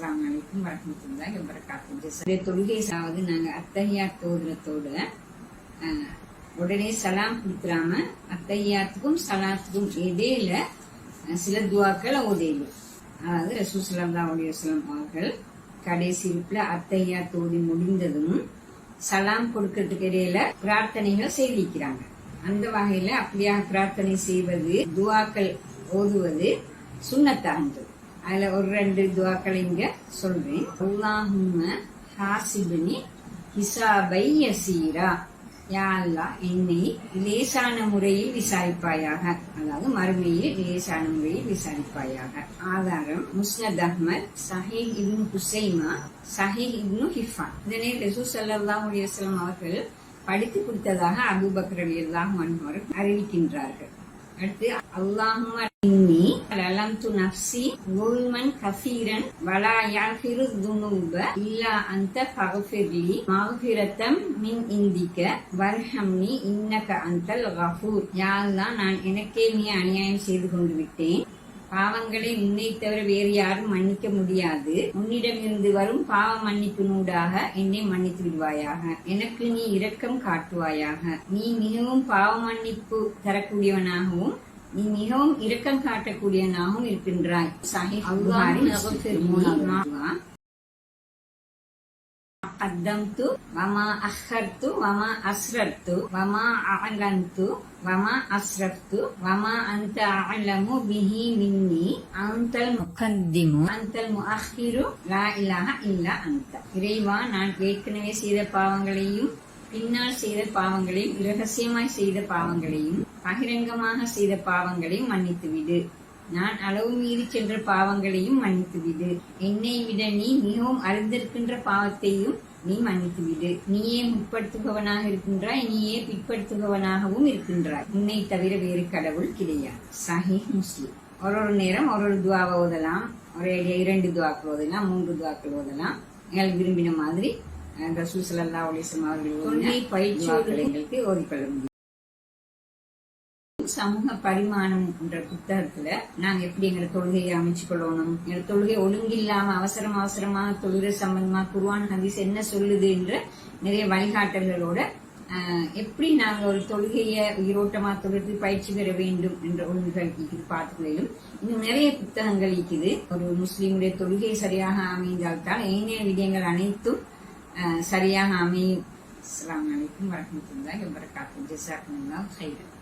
அஸ்லாம் அலைக்கும் வரஹ்மத்துல்லாஹி வபரகாத்துஹு இந்த தொழுகை சாவது நாங்க அத்தஹியாத் ஓதுறதோட உடனே சலாம் கொடுத்துறாம அத்தையாத்துக்கும் சலாத்துக்கும் இடையில அஹ், சில துவாக்களை ஓதையிலும் அதாவது ரசூல் ஸல்லல்லாஹு அலைஹி அவர்கள் கடைசி இருப்பில் அத்தையா தோதி முடிந்ததும் சலாம் கொடுக்கறதுக்கு இடையில பிரார்த்தனைகள் செய்திருக்கிறாங்க. அந்த வகையில அப்படியாக பிரார்த்தனை செய்வது துவாக்கள் ஓதுவது சுண்ணத்தானது அதில் ஒரு ரெண்டு துவாக்களை இங்கே சொல்கிறேன் அல்லாஹும்ம ஹாசிபினி ஹிசாபை யசீரா. யா அல்லாஹ் என்னை லேசான முறையில் விசாரிப்பாயாக. அதாவது மறுமையில் லேசான முறையில் விசாரிப்பாயாக. ஆதாரம் முஸ்னத் அஹ்மத் சஹீஹ் இப்னு ஹுசைமா சஹீஹ் இப்னு ஹிஃபான் இதனை ரசூல் ஸல்லல்லாஹு அலைஹி அவர்கள் படித்து கொடுத்ததாக அபுபக்ரவி ரலியல்லாஹு அன்ஹு அறிவிக்கின்றார்கள். அடுத்து அல்லாஹும்ம இன்னி லலம்து நஃப்ஸி குல்மன் கஃபீரன் வலா யாஃபிரு துனூப இல்லா அந்த பகஃபிர்லி மஃபிரத்தம் மின் இந்திக்க வர்ஹம்னி இன்னக அந்தல் கஃபூர். யா நான் எனக்கே நீ அநியாயம் செய்து கொண்டு விட்டேன். பாவங்களை உன்னை தவிர வேறு யாரும் மன்னிக்க முடியாது. உன்னிடமிருந்து வரும் பாவ மன்னிப்பினூடாக என்னை மன்னித்து விடுவாயாக. எனக்கு நீ இரக்கம் காட்டுவாயாக. நீ மிகவும் பாவ மன்னிப்பு தரக்கூடியவனாகவும் நீ மிகவும் இரக்கம் காட்டக்கூடியவனாகவும் இருக்கின்றாய். சஹி அக்கதம்து வமா அஹர்த்து வமா அஸ்ரத்து வமா அலந்து வமா அஸ்ரத்து வமா அந்த அலமு பிஹி மின்னி அந்தல் முகந்திமு அந்தல் முஹிரு லா இலாஹ இல்லா அந்த இறைவா நான் ஏற்கனவே செய்த பாவங்களையும் பின்னால் செய்த பாவங்களையும் இரகசியமாய் செய்த பாவங்களையும் பகிரங்கமாக செய்த பாவங்களையும் மன்னித்துவிடு. நான் அளவு மீறி சென்ற பாவங்களையும் மன்னித்துவிடு. என்னை விட நீ மிகவும் அறிந்திருக்கின்ற பாவத்தையும் நீ மன்னித்து விடு நீயே முற்படுத்துபவனாக இருக்கின்றாய் நீயே பிற்படுத்துபவனாகவும் இருக்கின்றாய். உன்னை தவிர வேறு கடவுள் கிடையாது. சஹீஹ் முஸ்லிம். ஒரு ஒரு நேரம் ஒரு ஒரு துவாவை ஓதலாம். ஒரு இரண்டு துவாக்கள் ஓதலாம் மூன்று துவாக்கள் ஓதலாம். எங்களுக்கு விரும்பின மாதிரி ரசூல் அலைஹி வஸல்லம் அவர்கள் பயிற்சியோடு எங்களுக்கு ஓதிக்கொள்ள முடியும். சமூக பரிமாணம் என்ற புத்தகத்துல நாங்க எப்படி எங்களை தொழுகையை அமைச்சு கொள்ளணும் எங்க தொழுகை ஒழுங்கில்லாம அவசரம் அவசரமாக தொழுகை சம்பந்தமா குருவான் ஹதீஸ் என்ன சொல்லுது என்ற நிறைய வழிகாட்டல்களோட எப்படி நாங்க ஒரு தொழுகையை உயிரோட்டமா தொழுது பயிற்சி பெற வேண்டும் என்ற ஒன்றுகள் இருக்குது பார்த்துகளிலும் இன்னும் நிறைய புத்தகங்கள் இருக்குது. ஒரு முஸ்லீமுடைய தொழுகை சரியாக அமைந்தால்தான் ஏனைய விடயங்கள் அனைத்தும் சரியாக அமையும். அஸ்லாம் அலைக்கும் வரஹ்மத்துல்லாஹி வபரகாத்துஹு. ஜஸாக்குமுல்லாஹு ஹைரன்